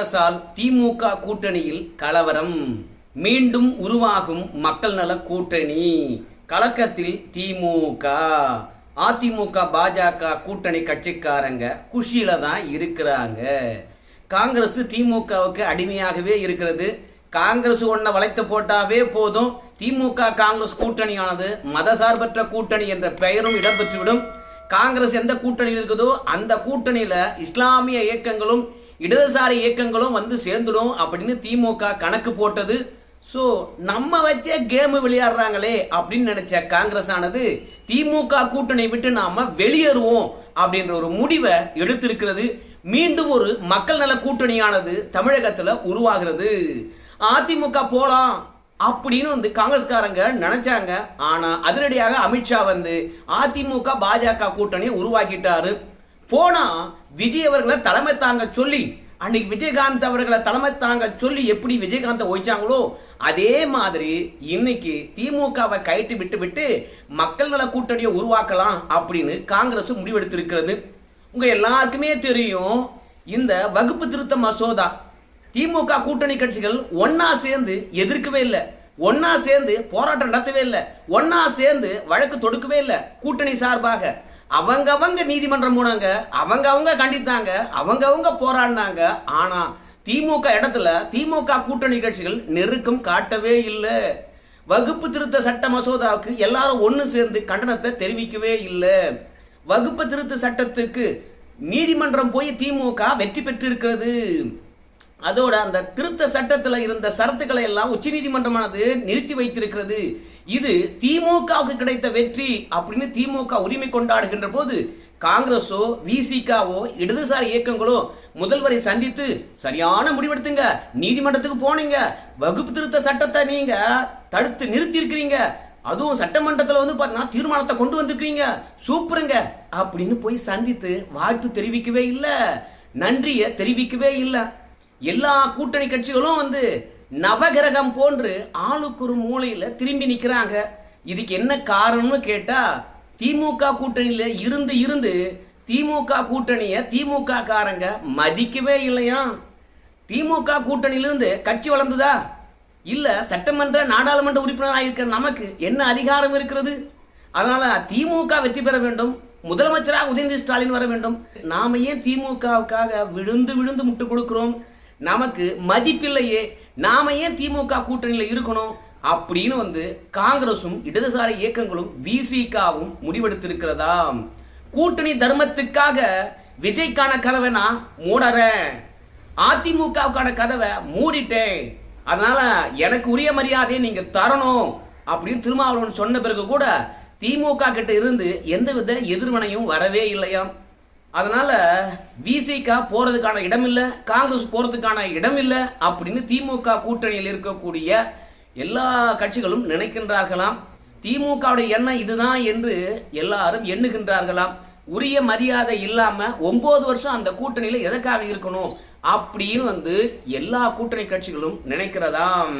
காங்கிரசால் திமுக கூட்டணியில் கலவரம். மீண்டும் உருவாகும் மக்கள் நல கூட்டணி. கலக்கத்தில் திமுக. அதிமுக பாஜக கூட்டணி கட்சிக்காரங்க குஷியில தான் இருக்கிறாங்க. காங்கிரஸ் திமுகவுக்கு அடிமையாகவே இருக்கிறது. காங்கிரஸ் ஒன்ன வளைத்து போட்டாவே போதும். திமுக காங்கிரஸ் கூட்டணியானது மதசார்பற்ற கூட்டணி என்ற பெயரும் இடம்பெற்றுவிடும். காங்கிரஸ் எந்த கூட்டணியில் இருக்குதோ அந்த கூட்டணியில இஸ்லாமிய இயக்கங்களும் இடதுசாரி இயக்கங்களும் வந்து சேர்ந்துடும் அப்படின்னு திமுக கணக்கு போட்டது. ஸோ நம்ம வச்சே கேமு விளையாடுறாங்களே அப்படின்னு நினைச்ச காங்கிரஸ் ஆனது திமுக கூட்டணி விட்டு நாம வெளியேறுவோம் அப்படின்ற ஒரு முடிவை எடுத்திருக்கிறது. மீண்டும் ஒரு மக்கள் நல கூட்டணியானது தமிழகத்தில் உருவாகிறது. அதிமுக போலாம் அப்படின்னு வந்து காங்கிரஸ்காரங்க நினைச்சாங்க. ஆனா அதிரடியாக அமித்ஷா வந்து அதிமுக பாஜக கூட்டணியை உருவாக்கிட்டாரு. போனா விஜய் அவர்களை தலைமை தாங்க சொல்லி அன்னைக்கு விஜயகாந்த் அவர்களை தலைமை தாங்க சொல்லி எப்படி விஜயகாந்தை ஒழிச்சாங்களோ அதே மாதிரி இன்னைக்கு திமுகவை கைட்டு விட்டு விட்டு மக்கள் நல கூட்டணியை உருவாக்கலாம் அப்படின்னு காங்கிரஸ் முடிவெடுத்திருக்கிறது. உங்க எல்லாருக்குமே தெரியும் இந்த வகுப்பு திருத்த மசோதா. திமுக கூட்டணி கட்சிகள் ஒன்னா சேர்ந்து எதிர்க்கவே இல்லை. ஒன்னா சேர்ந்து போராட்டம் நடத்தவே இல்லை. ஒன்னா சேர்ந்து வழக்கு தொடுக்கவே இல்லை. கூட்டணி சார்பாக. அவங்க அவங்க நீதிமன்றம் போனாங்க. அவங்க அவங்க கண்டித்தாங்க. அவங்க அவங்க போராடினாங்க. ஆனா திமுக இடத்துல திமுக கூட்டணி கட்சிகள் நெருக்கம் காட்டவே இல்லை. வகுப்பு திருத்த சட்ட மசோதாவுக்கு எல்லாரும் ஒன்று சேர்ந்து கண்டனத்தை தெரிவிக்கவே இல்லை. வகுப்பு திருத்த சட்டத்துக்கு நீதிமன்றம் போய் திமுக வெற்றி பெற்றிருக்கிறது. அதோட அந்த திருத்த சட்டத்தில் இருந்த சரத்துக்களை எல்லாம் உச்சநீதிமன்றமானது நிறுத்தி வைத்திருக்கிறது. இது திமுகவுக்கு கிடைத்த வெற்றி அப்படின்னு திமுக உரிமை கொண்டாடுகின்ற போது காங்கிரஸோ விசிகாவோ இடதுசாரி இயக்கங்களோ முதல்வரை சந்தித்து சரியான முடிவெடுத்துங்க நீதிமன்றத்துக்கு போனீங்க வகுப்பு திருத்த சட்டத்தை நீங்க தடுத்து நிறுத்தி இருக்கிறீங்க அதுவும் சட்டமன்றத்தில் வந்து பார்த்தீங்கன்னா தீர்மானத்தை கொண்டு வந்திருக்கீங்க சூப்பருங்க அப்படின்னு போய் சந்தித்து வாழ்த்து தெரிவிக்கவே இல்லை நன்றியை தெரிவிக்கவே இல்லை. எல்லா கூட்டணி கட்சிகளும் வந்து நவகிரகம் போன்று ஆளுக்கு ஒரு மூலையில திரும்பி நிக்கிறாங்க. இதுக்கு என்ன காரணம்னு கேட்டா திமுக கூட்டணியில இருந்து இருந்து திமுக கூட்டணிய திமுக காரங்க மதிக்கவே இல்லையா? திமுக கூட்டணியிலிருந்து கட்சி வளர்ந்ததா? இல்ல சட்டமன்ற நாடாளுமன்ற உறுப்பினராக இருக்கிற நமக்கு என்ன அதிகாரம் இருக்கிறது? அதனால திமுக வெற்றி பெற வேண்டும். முதலமைச்சராக உதயநிதி ஸ்டாலின் வர வேண்டும். நாம ஏன் திமுகவுக்காக விழுந்து விழுந்து முட்டு கொடுக்கிறோம்? நமக்கு மதிப்பில்லையே. நாம ஏன் திமுக கூட்டணியில் இருக்கணும்? அப்படின்னு வந்து காங்கிரசும் இடதுசாரி இயக்கங்களும் விசிகாவும் முடிவெடுத்திருக்கிறதா கூட்டணி தர்மத்துக்காக விஜய்க்கான கதவை நான் மூடறேன். அதிமுகவுக்கான கதவை மூடிட்டேன். அதனால எனக்கு உரிய மரியாதையை நீங்க தரணும் அப்படின்னு திருமாவளவன் சொன்ன பிறகு கூட திமுக கிட்ட இருந்து எந்தவித எதிர்வினையும் வரவே இல்லையாம். அதனால விசிகா போறதுக்கான இடம் இல்ல காங்கிரஸ் போறதுக்கான இடம் இல்ல அப்படின்னு திமுக கூட்டணியில் இருக்கக்கூடிய எல்லா கட்சிகளும் நினைக்கின்றார்களாம். திமுகவுடைய எண்ணம் இதுதான் என்று எல்லாரும் எண்ணுகின்றார்களாம். உரிய மரியாதை இல்லாம ஒன்பது வருஷம் அந்த கூட்டணியில எதற்காக இருக்கணும் அப்படின்னு வந்து எல்லா கூட்டணி கட்சிகளும் நினைக்கிறதாம்.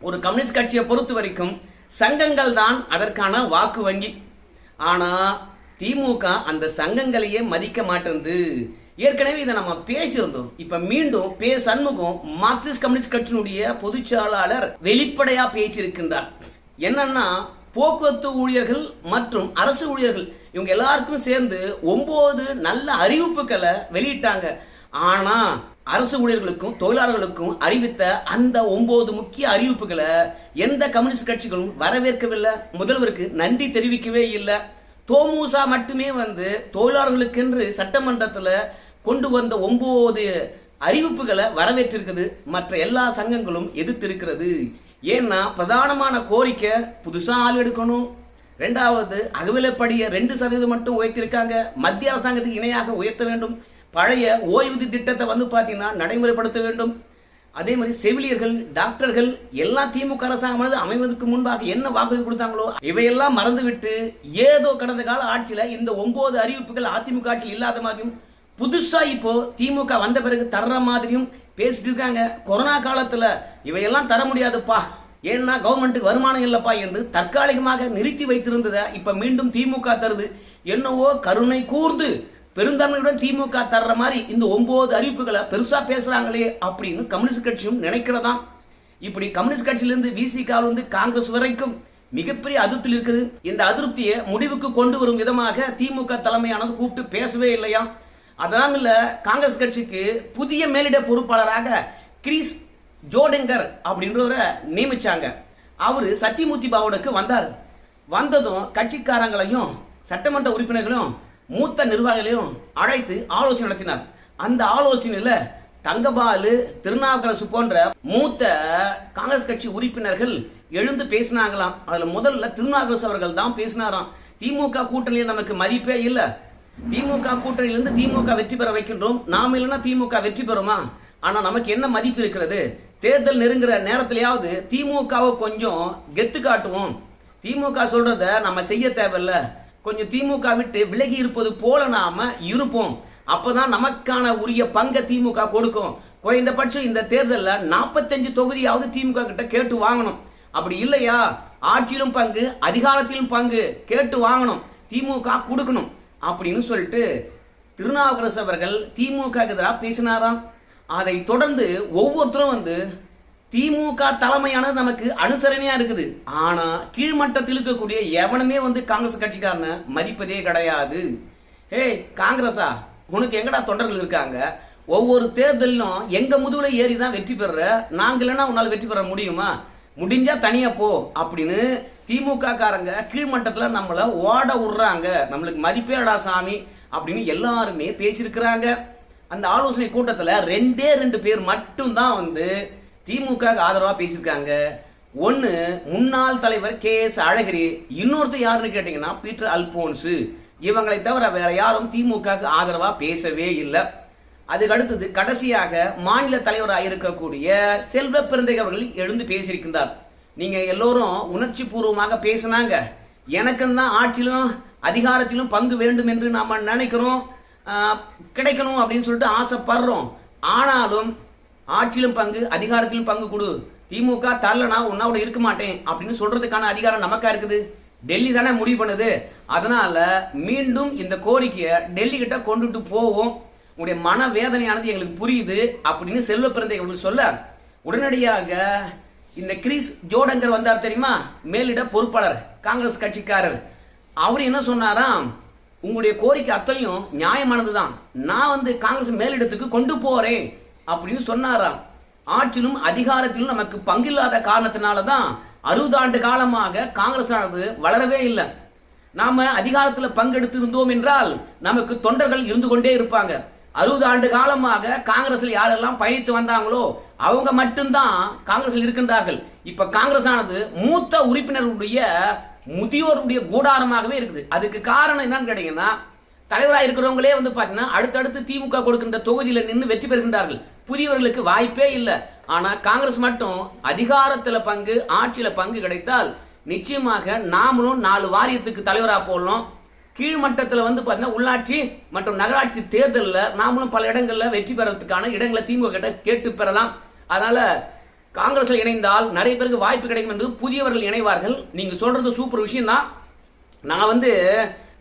ஒரு கம்யூனிஸ்ட் கட்சியை பொறுத்த வரைக்கும் சங்கங்கள் தான் அதற்கான வாக்கு வங்கி. ஆனா திமுக அந்த சங்கங்களையே மதிக்க மாட்டேங்குது ஏற்கனவே இதை நம்ம பேசியிருந்தோம். இப்ப மீண்டும் பே சண்முகம் மார்க்சிஸ்ட் கம்யூனிஸ்ட் கட்சியினுடைய பொதுச்செயலாளர் வெளிப்படையா பேசியிருக்கின்றார். என்னன்னா போக்குவரத்து ஊழியர்கள் மற்றும் அரசு ஊழியர்கள் இவங்க எல்லாருக்கும் சேர்ந்து ஒன்பது நல்ல அறிவிப்புகளை வெளியிட்டாங்க. ஆனா அரசு ஊழியர்களுக்கும் தொழிலாளர்களுக்கும் அறிவித்த அந்த ஒன்பது முக்கிய அறிவிப்புகளை எந்த கம்யூனிஸ்ட் கட்சிகளும் வரவேற்கவில்லை. முதல்வருக்கு நன்றி தெரிவிக்கவே இல்லை. தோமுசா மட்டுமே வந்து தொழிலாளர்களுக்கென்று சட்டமன்றத்தில் கொண்டு வந்த ஒன்பது அறிவிப்புகளை வரவேற்றிருக்குது. மற்ற எல்லா சங்கங்களும் எதிர்த்திருக்கிறது. ஏன்னா பிரதானமான கோரிக்கை புதுசாக ஆள் எடுக்கணும். ரெண்டாவது அகவிலப்படியை ரெண்டு சதவீதம் மட்டும் உயர்த்திருக்காங்க. மத்திய அரசாங்கத்துக்கு இணையாக உயர்த்த வேண்டும். பழைய ஓய்வூதிய திட்டத்தை வந்து பார்த்தீங்கன்னா நடைமுறைப்படுத்த வேண்டும். அதே மாதிரி செவிலியர்கள் டாக்டர்கள் எல்லா திமுக அரசாங்கமானது அமைவதற்கு முன்பாக என்ன வாக்குறுதி கொடுத்தாங்களோ இவையெல்லாம் மறந்துவிட்டு ஏதோ கடந்த கால ஆட்சியில இந்த ஒன்பது அறிவிப்புகள் அதிமுக ஆட்சியில் இல்லாத மாதிரியும் புதுசா இப்போ திமுக வந்த பிறகு தர்ற மாதிரியும் பேசிட்டு இருக்காங்க. கொரோனா காலத்துல இவையெல்லாம் தர முடியாதுப்பா. ஏன்னா கவர்மெண்ட்டுக்கு வருமானம் இல்லப்பா என்று தற்காலிகமாக நிறுத்தி வைத்திருந்ததை இப்ப மீண்டும் திமுக தருது. என்னவோ கருணை கூர்ந்து பெருந்தன்மையுடன் திமுக தர்ற மாதிரி இந்த ஒன்பது அறிவிப்புகளை பெருசா பேசுறாங்களே அப்படின்னு கம்யூனிஸ்ட் கட்சியும் நினைக்கிறதாம் இப்படி கம்யூனிஸ்ட் கட்சியிலிருந்து விசிகால இருந்து காங்கிரஸ் வரைக்கும் மிகப்பெரிய அதிருப்தியில் இருக்குது. இந்த அதிருப்தியை முடிவுக்கு கொண்டு வரும் விதமாக திமுக தலைமையானது கூப்பிட்டு பேசவே இல்லையா? அதெல்லாம் இல்ல காங்கிரஸ் கட்சிக்கு புதிய மேலிட பொறுப்பாளராக கிரீஸ் ஜோடெங்கர் அப்படின்றவரை நியமிச்சாங்க. அவரு சத்தியமூர்த்தி பாவனுக்கு வந்தார். வந்ததும் கட்சிக்காரங்களையும் சட்டமன்ற உறுப்பினர்களையும் மூத்த நிர்வாகிகளையும் அழைத்து ஆலோசனை நடத்தினார். அந்த ஆலோசனையில் தங்கபாலு திருநாவுக்கரசு போன்ற மூத்த காங்கிரஸ் கட்சி உறுப்பினர்கள் எழுந்து பேசினாங்களாம். அதில் முதல்ல திருநாவுக்கரசு அவர்கள் தான் பேசினாராம். திமுக கூட்டணியில் நமக்கு மதிப்பே இல்லை. திமுக கூட்டணியிலிருந்து திமுக வெற்றி பெற வைக்கின்றோம். நாம இல்லைன்னா திமுக வெற்றி பெறுமா? ஆனால் நமக்கு என்ன மதிப்பு இருக்கிறது? தேர்தல் நெருங்குற நேரத்திலேயாவது திமுகவை கொஞ்சம் கெத்து காட்டுவோம். திமுக சொல்றத நம்ம செய்ய தேவையில்லை. கொஞ்சம் திமுக விட்டு விலகி இருப்பது போல நாம இருப்போம். அப்பதான் நமக்கான உரிய பங்க திமுக கொடுக்கும். குறைந்தபட்சம் இந்த தேர்தலில் நாற்பத்தஞ்சு தொகுதியாவது திமுக கிட்ட கேட்டு வாங்கணும். அப்படி இல்லையா? ஆட்சியிலும் பங்கு அதிகாரத்திலும் பங்கு கேட்டு வாங்கணும். திமுக கொடுக்கணும் அப்படின்னு சொல்லிட்டு திருநாவுக்கரசு அவர்கள் திமுக எதிராக பேசினாராம். அதை தொடர்ந்து ஒவ்வொருத்தரும் வந்து திமுக தலைமையானது நமக்கு அனுசரணையா இருக்குது. ஆனா கீழ்மட்டத்தில் இருக்கக்கூடிய எவனுமே வந்து காங்கிரஸ் கட்சிக்காரன மதிப்பதே கிடையாது. ஏய் காங்கிரஸா? உனக்கு எங்கடா தொண்டர்கள் இருக்காங்க? ஒவ்வொரு தேர்தலிலும் எங்க முதுகுல ஏறி தான் வெற்றி பெறுற? நாங்க இல்லைன்னா உன்னால வெற்றி பெற முடியுமா? முடிஞ்சா தனியா போ அப்படின்னு திமுக காரங்க கீழ்மட்டத்துல நம்மள ஓட விடுறாங்க. நம்மளுக்கு மதிப்பேடா சாமி அப்படின்னு எல்லாருமே பேசியிருக்கிறாங்க. அந்த ஆலோசனை கூட்டத்துல ரெண்டே ரெண்டு பேர் மட்டும் தான் வந்து திமுக ஆதரவா பேசியிருக்காங்க. ஒன்னு முன்னாள் தலைவர் கே எஸ் அழகிரி இன்னொருத்தர் யாருன்னு கேட்டீங்கன்னா பீட்டர் அல்போன்ஸு இவங்களை தவிர வேற யாரும் திமுக ஆதரவா பேசவே இல்லை. அதுக்கு அடுத்தது கடைசியாக மாநில தலைவராக இருக்கக்கூடிய செல்வ பிறந்தை அவர்கள் எழுந்து பேசியிருக்கின்றார். நீங்க எல்லோரும் உணர்ச்சி பூர்வமாக பேசினாங்க. எனக்கும் தான் ஆட்சியிலும் அதிகாரத்திலும் பங்கு வேண்டும் என்று நாம நினைக்கிறோம். கிடைக்கணும் அப்படின்னு சொல்லிட்டு ஆசைப்படுறோம். ஆனாலும் ஆட்சியிலும் பங்கு அதிகாரத்திலும் பங்கு கொடு. திமுக தரலனா உன்னாவோட இருக்க மாட்டேன் அப்படின்னு சொல்றதுக்கான அதிகாரம் நமக்கா இருக்குது? டெல்லி தானே முடிவு பண்ணுது. அதனால மீண்டும் இந்த கோரிக்கையை டெல்லி கிட்ட கொண்டுட்டு போவோம். உங்களுடைய மன வேதனையானது எங்களுக்கு புரியுது அப்படின்னு செல்வ பிறந்தை சொல்ல உடனடியாக இந்த கிரீஸ் ஜோடங்கர் வந்தார் தெரியுமா? மேலிட பொறுப்பாளர் காங்கிரஸ் கட்சிக்காரர். அவர் என்ன சொன்னாராம்? உங்களுடைய கோரிக்கை அத்தனையும் நியாயமானதுதான். நான் வந்து காங்கிரஸ் மேலிடத்துக்கு கொண்டு போறேன். அப்படின்னு சொன்னாராம். ஆட்சியிலும் அதிகாரத்திலும் நமக்கு பங்கில்லாத காரணத்தினால தான் அறுபது ஆண்டு காலமாக காங்கிரஸ் ஆனது வளரவே இல்லை. நாம அதிகாரத்துல பங்கெடுத்து இருந்தோம் என்றால் நமக்கு தொண்டர்கள் இருந்து கொண்டே இருப்பாங்க. அறுபது ஆண்டு காலமாக காங்கிரஸ்ல யாரெல்லாம் பயணித்து வந்தாங்களோ அவங்க மட்டும்தான் காங்கிரஸில் இருக்கின்றார்கள். இப்ப காங்கிரஸ் ஆனது மூத்த உறுப்பினர்களுடைய முதியோருடைய கூடாரமாகவே இருக்குது. அதுக்கு காரணம் என்னன்னு கேட்டீங்கன்னா தலைவராக இருக்கிறவங்களே வந்து பார்த்தீங்கன்னா அடுத்தடுத்து திமுக கொடுக்கின்ற தொகுதியில் நின்று வெற்றி பெறுகின்றார்கள். புதியவர்களுக்கு வாய்ப்பே இல்லை. ஆனால் காங்கிரஸ் மட்டும் அதிகாரத்தில் பங்கு ஆட்சியில் பங்கு கிடைத்தால் நிச்சயமாக நாமளும் நாலு வாரியத்துக்கு தலைவராக போடலாம். கீழ்மட்டத்தில் வந்து பார்த்தீங்கன்னா உள்ளாட்சி மற்றும் நகராட்சி தேர்தலில் நாமளும் பல இடங்களில் வெற்றி பெறறதுக்கான இடங்களை திமுக கிட்ட கேட்டு பெறலாம். அதனால காங்கிரஸில் இணைந்தால் நிறைய பேருக்கு வாய்ப்பு கிடைக்கும் என்று புதியவர்கள் இணைவார்கள். நீங்கள் சொல்றது சூப்பர் விஷயம் தான் நான் வந்து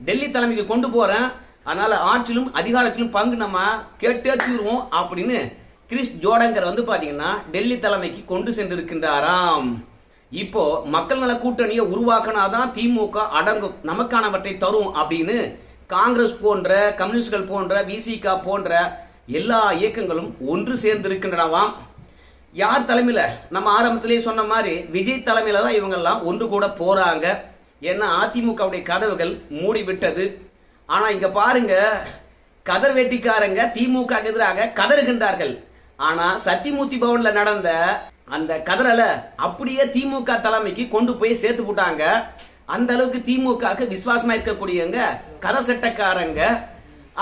டெல்லி தலைமைக்கு கொண்டு போறேன். அதனால ஆட்சியிலும் அதிகாரத்திலும் பங்கு நம்ம கேட்டே தீர்வோம் அப்படின்னு கிறிஸ் ஜோடங்கர் வந்து பாத்தீங்கன்னா டெல்லி தலைமைக்கு கொண்டு சென்றிருக்கின்றாராம். இப்போ மக்கள் நல கூட்டணியை உருவாக்கினாதான் திமுக அடங்கும். நமக்கானவற்றை தரும் அப்படின்னு காங்கிரஸ் போன்ற கம்யூனிஸ்ட்கள் போன்ற விசிக போன்ற எல்லா இயக்கங்களும் ஒன்று சேர்ந்திருக்கின்றனவாம். யார் தலைமையில? நம்ம ஆரம்பத்திலேயே சொன்ன மாதிரி விஜய் தலைமையில தான் இவங்கெல்லாம் ஒன்று கூட போறாங்க. ஏன்னா அதிமுகவுடைய கதவுகள் மூடி விட்டது ஆனா இங்க பாருங்க கதர் வெட்டிக்காரங்க திமுக எதிராக கதறுகின்றார்கள். ஆனா சத்தியமூர்த்தி பவன்ல நடந்த அந்த கதறல அப்படியே திமுக தலைமைக்கு கொண்டு போய் சேர்த்து போட்டாங்க அந்த அளவுக்கு திமுகக்கு விசுவாசமா இருக்கக்கூடியவங்க கதை சட்டக்காரங்க.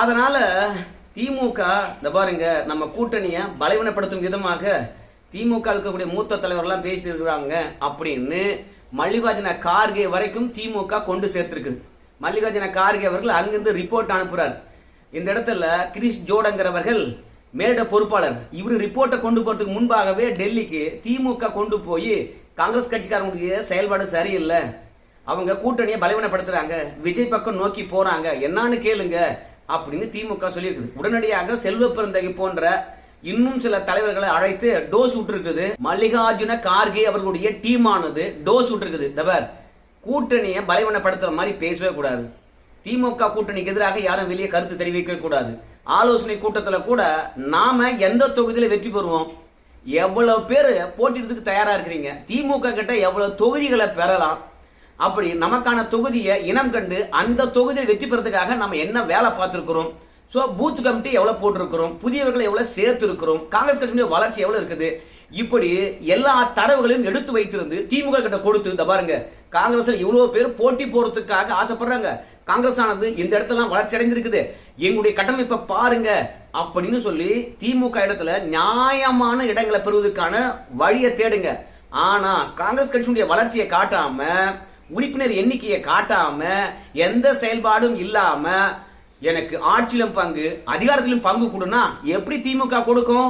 அதனால திமுக இந்த பாருங்க நம்ம கூட்டணியை பலவீனப்படுத்தும் விதமாக திமுக இருக்கக்கூடிய மூத்த தலைவர்லாம் பேசிட்டு இருக்கிறாங்க அப்படின்னு மல்லிகார்ஜுன கார்கே வரைக்கும் திமுக கொண்டு சேர்த்திருக்குது. மல்லிகார்ஜுன கார்கே அவர்கள் அங்கிருந்து ரிப்போர்ட் அனுப்புறார். இந்த இடத்துல கிரிஷ் ஜோடங்கிறவர்கள் மேலிட பொறுப்பாளர். இவர் ரிப்போர்ட்டை கொண்டு போறதுக்கு முன்பாகவே டெல்லிக்கு திமுக கொண்டு போய் காங்கிரஸ் கட்சிக்காரங்களுடைய செயல்பாடு சரியில்லை. அவங்க கூட்டணியை பலவீனப்படுத்துறாங்க. விஜய் பக்கம் நோக்கி போறாங்க. என்னன்னு கேளுங்க அப்படின்னு திமுக சொல்லியிருக்குது. உடனடியாக செல்வ பிறந்தகை போன்ற இன்னும் சில தலைவர்களை அழைத்து டோஸ் விட்டுருக்குது. மல்லிகார்ஜுன கார்கே அவர்களுடைய டீமானது டோஸ் விட்டுருக்குது. தவர் கூட்டணியை பலவீனப்படுத்துற மாதிரி பேசவே கூடாது. திமுக கூட்டணிக்கு எதிராக யாரும் வெளியே கருத்து தெரிவிக்க கூடாது. ஆலோசனை கூட்டத்தில் கூட நாம எந்த தொகுதியில் வெற்றி பெறுவோம்? எவ்வளவு பேர் போட்டிடுறதுக்கு தயாரா இருக்கிறீங்க? திமுக கிட்ட எவ்வளவு தொகுதிகளை பெறலாம்? அப்படி நமக்கான தொகுதியை இனம் கண்டு அந்த தொகுதியை வெற்றி பெறதுக்காக நம்ம என்ன வேலை பார்த்துருக்குறோம்? ஸோ பூத் கமிட்டி எவ்வளோ போட்டிருக்கிறோம்? புதியவர்களை எவ்வளோ சேர்த்துருக்கிறோம்? காங்கிரஸ் கட்சியுடைய வளர்ச்சி எவ்வளோ இருக்குது? இப்படி எல்லா தரவுகளையும் எடுத்து வைத்திருந்து திமுக கிட்ட கொடுத்து இந்த பாருங்க காங்கிரஸில் இவ்வளோ பேர் போட்டி போறதுக்காக ஆசைப்படுறாங்க. காங்கிரஸ் ஆனது இந்த இடத்துல வளர்ச்சி அடைஞ்சிருக்குது எங்களுடைய கட்டமைப்பை பாருங்க அப்படின்னு சொல்லி திமுக இடத்துல நியாயமான இடங்களை பெறுவதற்கான வழியை தேடுங்க. ஆனா காங்கிரஸ் கட்சியுடைய வளர்ச்சியை காட்டாம உறுப்பினர் எண்ணிக்கையை காட்டாம எந்த செயல்பாடும் இல்லாம எனக்கு ஆட்சியிலும் பங்கு அதிகாரத்திலும் பங்கு கொடுனா எப்படி திமுக கொடுக்கும்?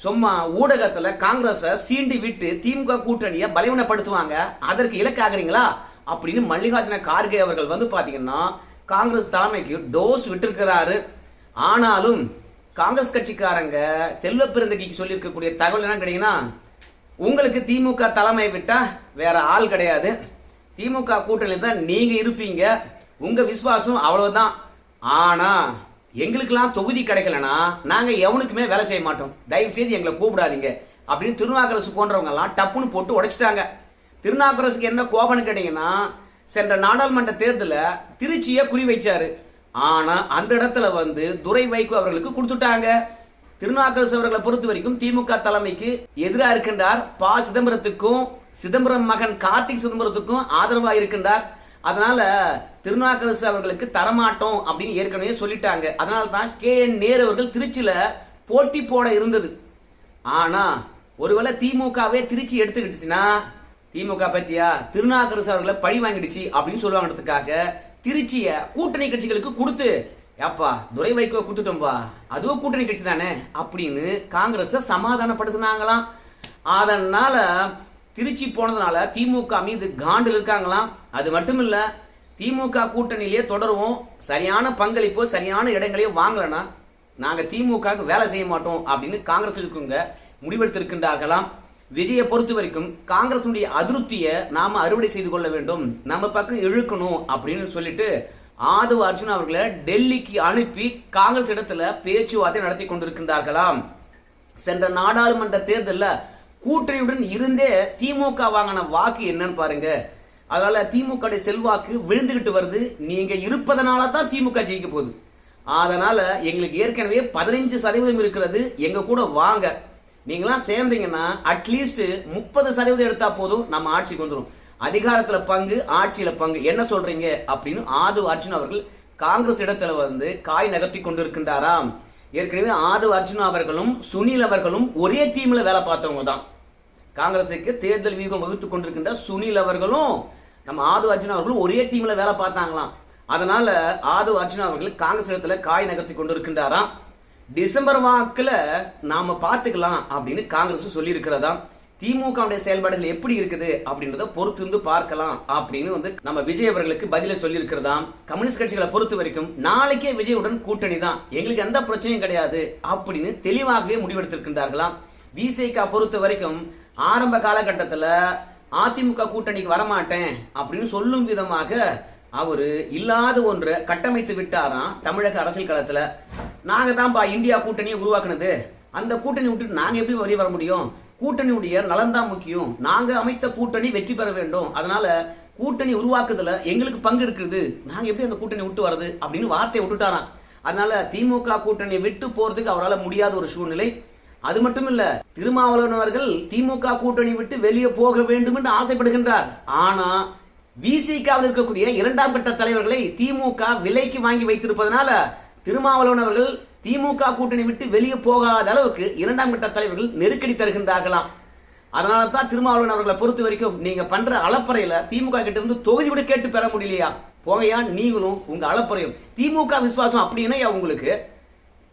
சும்மா ஊடகத்துல காங்கிரஸ சீண்டி விட்டு திமுக கூட்டணியை பலவீனப்படுத்துவாங்க. அதற்கு இலக்காகிறீங்களா அப்படின்னு மல்லிகார்ஜுன கார்கே அவர்கள் வந்து பாத்தீங்கன்னா காங்கிரஸ் தலைமைக்கு டோஸ் விட்டுருக்கிறாரு. ஆனாலும் காங்கிரஸ் கட்சிக்காரங்க செல்வ பிறந்தகைக்கு சொல்லியிருக்கக்கூடிய தகவல் என்ன கேட்டீங்கன்னா உங்களுக்கு திமுக தலைமை விட்டா வேற ஆள் கிடையாது. திமுக கூட்டணியில் தான் நீங்க இருப்பீங்க. உங்க விசுவாசம் அவ்வளவுதான். ஆனா எங்களுக்கெல்லாம் தொகுதி கிடைக்கலனா நாங்க எவனுக்குமே வேலை செய்ய மாட்டோம். தயவு செய்து எங்களை கூப்பிடாதீங்க. அப்படின்னு திருநாக்கரசு போன்றவங்க எல்லாம் டப்புன்னு போட்டு உடைச்சிட்டாங்க. திருநாக்கரசுக்கு என்ன கோபம்னு கேட்டீங்கன்னா சென்ற நாடாளுமன்ற தேர்தலில் திருச்சியை குறி வைச்சாரு. ஆனா அந்த இடத்துல வந்து துரை வைகோ அவர்களுக்கு கொடுத்துட்டாங்க. திருநாக்கரசு அவர்களை பொறுத்த வரைக்கும் திமுக தலைமைக்கு எதிராக இருக்கின்றார் ப. சிதம்பரத்துக்கும் சிதம்பரம் மகன் கார்த்திக் சிதம்பரத்துக்கும் ஆதரவா இருக்கின்றார். அதனால திருநாக்கரசு அவர்களுக்கு தரமாட்டோம் அப்படின்னு ஏற்கனவே சொல்லிட்டாங்க. அதனால தான் கே என் நேரு அவர்கள் திருச்சியில போட்டி போட இருந்தது. ஆனா ஒருவேளை திமுகவே திருச்சி எடுத்துக்கிட்டுச்சுன்னா திமுக பத்தியா? திருநாக்கரசு அவர்களை பழி வாங்கிடுச்சு அப்படின்னு சொல்லுவாங்கிறதுக்காக திருச்சிய கூட்டணி கட்சிகளுக்கு கொடுத்து ஏப்பா துரை வைக்கோ கொடுத்துட்டோம்பா அதுவும் கூட்டணி கட்சி தானே? அப்படின்னு காங்கிரஸை சமாதானப்படுத்தினாங்களாம். அதனால திருச்சி போனதுனால திமுக மீது காண்டில் இருக்காங்களாம். அது மட்டும் இல்லை திமுக கூட்டணியிலே தொடருவோம். சரியான பங்களிப்போ சரியான இடங்களையும் வாங்கலைன்னா நாங்கள் திமுகவுக்கு வேலை செய்ய மாட்டோம் அப்படின்னு காங்கிரஸ் இருக்குங்க. முடிவெடுத்திருக்கின்றார்களாம். விஜயை பொறுத்த வரைக்கும் காங்கிரசுடைய அதிருப்தியை நாம அறுவடை செய்து கொள்ள வேண்டும். நம்ம பக்கம் இழுக்கணும் அப்படின்னு சொல்லிட்டு ஆதவ அர்ஜுன் அவர்களை டெல்லிக்கு அனுப்பி காங்கிரஸ் இடத்துல பேச்சுவார்த்தை நடத்தி கொண்டிருக்கின்றார்களாம். சென்ற நாடாளுமன்ற தேர்தலில் கூட்டணியுடன் இருந்தே திமுக வாங்கின வாக்கு என்னன்னு பாருங்க. அதனால திமுக செல்வாக்கு விழுந்துகிட்டு வருது. நீங்க இருப்பதனால தான் திமுக ஜெயிக்க போகுது. அதனால எங்களுக்கு ஏற்கனவே பதினைஞ்சு சதவீதம் இருக்கிறது. எங்க கூட வாங்க. நீங்களாம் சேர்ந்தீங்கன்னா அட்லீஸ்ட் முப்பது சதவீதம் எடுத்தா போதும். நம்ம ஆட்சிக்கு வந்துடும் அதிகாரத்துல பங்கு ஆட்சியில பங்கு. என்ன சொல்றீங்க? அப்படின்னு ஆது அர்ஜுன் அவர்கள் காங்கிரஸ் இடத்துல வந்து காய் நகர்த்தி கொண்டிருக்கின்றாராம். ஏற்கனவே ஆது அர்ஜுன் அவர்களும் சுனில் அவர்களும் ஒரே டீம்ல வேலை பார்த்தவங்க தான் காங்கிரசுக்கு தேர்தல் வியூகம் வகுத்து கொண்டிருக்கின்ற சுனில் அவர்களும் நம்ம ஆது அர்ஜுன் அவர்களும் ஒரே டீம்ல வேலை பார்த்தாங்களாம். அதனால ஆது அர்ஜுன் அவர்கள் காங்கிரஸ் இடத்துல காய் நகர்த்தி கொண்டிருக்கின்றாராம். டிசம்பர் வாக்குல நாம பார்த்துக்கலாம் அப்படின்னு காங்கிரஸ் சொல்லி இருக்கிறதா திமுக செயல்பாடுகள் எப்படி இருக்குது அப்படின்றத பொறுத்து இருந்து பார்க்கலாம் அப்படின்னு வந்து நம்ம விஜய் அவர்களுக்கு பதில சொல்லி இருக்கிறதாம் கம்யூனிஸ்ட் கட்சிகளை பொறுத்த வரைக்கும் நாளைக்கே விஜயுடன் கூட்டணி தான். எங்களுக்கு எந்த பிரச்சனையும் கிடையாது அப்படின்னு தெளிவாகவே முடிவெடுத்திருக்கின்றார்களாம். விசேகா பொறுத்த வரைக்கும் ஆரம்ப காலகட்டத்தில் அதிமுக கூட்டணிக்கு வரமாட்டேன் அப்படின்னு சொல்லும் விதமாக அவரு இல்லாத ஒன்றை கட்டமைத்து விட்டாராம் தமிழக அரசியல் களத்துல. நாங்க தான்ப்பா இந்தியா கூட்டணியை உருவாக்குனது. அந்த கூட்டணி விட்டுட்டு நாங்க எப்படி வெளியே வர முடியும்? கூட்டணியுடைய நலன் தான் முக்கியம். நாங்க அமைத்த கூட்டணி வெற்றி பெற வேண்டும். அதனால கூட்டணி உருவாக்குதுல எங்களுக்கு பங்கு இருக்குது. நாங்க எப்படி அந்த கூட்டணி விட்டு வர்றது? அப்படின்னு வார்த்தையை விட்டுட்டாராம். அதனால திமுக கூட்டணியை விட்டு போறதுக்கு அவரால் முடியாத ஒரு சூழ்நிலை. அது மட்டும் இல்ல திருமாவளவன் அவர்கள் திமுக கூட்டணி விட்டு வெளியே போக வேண்டும் என்று ஆசைப்படுகின்றார். ஆனா விசிகாவில் இருக்கக்கூடிய இரண்டாம் கட்ட தலைவர்களை திமுக விலைக்கு வாங்கி வைத்திருப்பதனால திருமாவளவன் அவர்கள் திமுக கூட்டணி விட்டு வெளியே போகாத அளவுக்கு இரண்டாம் கட்ட தலைவர்கள் நெருக்கடி தருகின்றார்களாம் அதனால தான் திருமாவளவன் அவர்களை பொறுத்த வரைக்கும் நீங்க பண்ற அளப்பறையில திமுக கிட்ட இருந்து தொகுதி கூட கேட்டு பெற முடியலையா? போகையா நீங்களும் உங்க அளப்பறையும். திமுக விசுவாசம் அப்படின்னா உங்களுக்கு?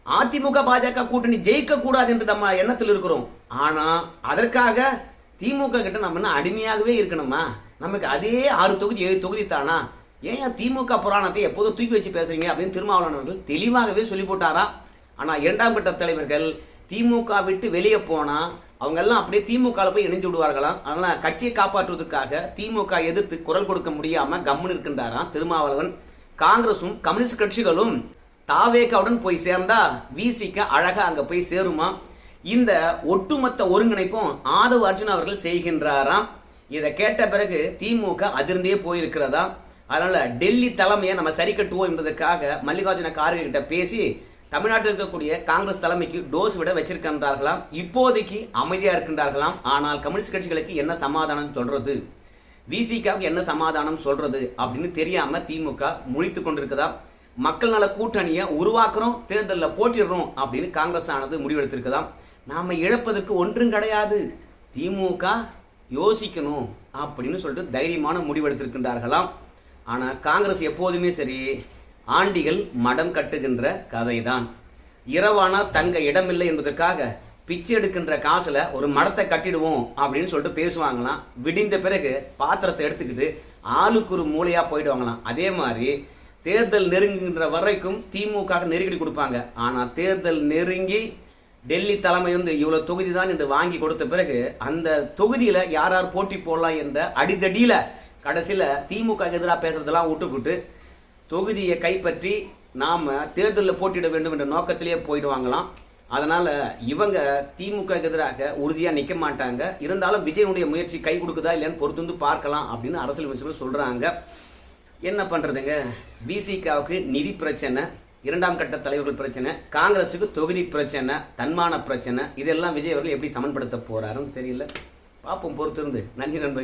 அதிமுக பாஜக கூட்டணி ஜெயிக்க கூடாது என்று நம்ம எண்ணத்தில் இருக்கிறோம். ஆனா அதற்காக திமுக கிட்ட நம்ம என்ன அடிமையாகவே இருக்கணுமா? நமக்கு அதே ஆறு தொகுதி ஏழு தொகுதி தானா? ஏன் திமுக புராணத்தை எப்போதும் தூக்கி வச்சு பேசுறீங்க அப்படின்னு திருமாவளவன் அவர்கள் தெளிவாகவே சொல்லி போட்டாராம் ஆனா இரண்டாம் கட்ட தலைவர்கள் திமுக விட்டு வெளியே போனா அவங்க எல்லாம் அப்படியே திமுக போய் இணைஞ்சு விடுவார்களாம் அதனால கட்சியை காப்பாற்றுவதற்காக திமுக எதிர்த்து குரல் கொடுக்க முடியாம கம்முன்னு இருக்கின்றாராம் திருமாவளவன். காங்கிரசும் கம்யூனிஸ்ட் கட்சிகளும் தாவேகாவுடன் போய் சேர்ந்தா விசிக்க அழகா அங்க போய் சேருமா? இந்த ஒட்டுமொத்த ஒருங்கிணைப்பும் ஆதவ அர்ஜுன் அவர்கள் செய்கின்றாராம். இதை கேட்ட பிறகு திமுக அதிர்ந்தே போயிருக்கிறதா? அதனால டெல்லி தலைமையை நம்ம சரி கட்டுவோம் என்பதற்காக மல்லிகார்ஜுன கார்கே கிட்ட பேசி தமிழ்நாட்டில் இருக்கக்கூடிய காங்கிரஸ் தலைமைக்கு டோஸ் விட வச்சிருக்கின்றார்களாம். இப்போதைக்கு அமைதியா இருக்கின்றார்களாம். ஆனால் கம்யூனிஸ்ட் கட்சிகளுக்கு என்ன சமாதானம் சொல்றது? விசிகாவுக்கு என்ன சமாதானம் சொல்றது அப்படின்னு தெரியாம திமுக முழித்து கொண்டிருக்கதா? மக்கள் நல கூட்டணியை உருவாக்குறோம் தேர்தலில் போட்டிடுறோம் அப்படின்னு காங்கிரஸ் ஆனது முடிவெடுத்திருக்குதாம் நாம இழப்பதற்கு ஒன்றும் கிடையாது. திமுக யோசிக்கணும் அப்படின்னு சொல்லிட்டு தைரியமான முடிவெடுத்திருக்கின்றார்களாம். ஆனால் காங்கிரஸ் எப்போதுமே சரி ஆண்டிகள் மடம் கட்டுகின்ற கதைதான். இரவானா தங்க இடமில்லை என்பதற்காக பிச்சை எடுக்கின்ற காசுல ஒரு மடத்தை கட்டிடுவோம் அப்படின்னு சொல்லிட்டு பேசுவாங்களாம். விடிந்த பிறகு பாத்திரத்தை எடுத்துக்கிட்டு ஆளுக்கு ஒரு மூலையா போயிடுவாங்களாம். அதே மாதிரி தேர்தல் நெருங்குகின்ற வரைக்கும் திமுக நெருக்கடி கொடுப்பாங்க. ஆனால் தேர்தல் நெருங்கி டெல்லி தலைமை வந்து இவ்வளோ தொகுதி தான் என்று வாங்கி கொடுத்த பிறகு அந்த தொகுதியில் யார் யார் போட்டி போடலாம் என்ற அடிதடியில் கடைசியில் திமுக எதிராக பேசுறதெல்லாம் விட்டுவிட்டு தொகுதியை கைப்பற்றி நாம் தேர்தலில் போட்டியிட வேண்டும் என்ற நோக்கத்திலேயே போயிடுவாங்களாம். அதனால் இவங்க திமுக எதிராக உறுதியாக நிற்க மாட்டாங்க. இருந்தாலும் விஜயனுடைய முயற்சி கை கொடுக்குதா இல்லையான்னு பொறுத்து வந்து பார்க்கலாம் அப்படின்னு அரசியல் அமைச்சர்கள் சொல்கிறாங்க என்ன பண்றதுங்க? பிசிகாவுக்கு நிதி பிரச்சனை இரண்டாம் கட்ட தலைவர்கள் பிரச்சனை காங்கிரஸுக்கு தொகுதி பிரச்சனை தன்மான பிரச்சனை இதெல்லாம் விஜய் அவர்கள் எப்படி சமன்படுத்த போகிறாருன்னு தெரியல. பார்ப்போம் பொறுத்திருந்து. நன்றி நண்பர்கள்.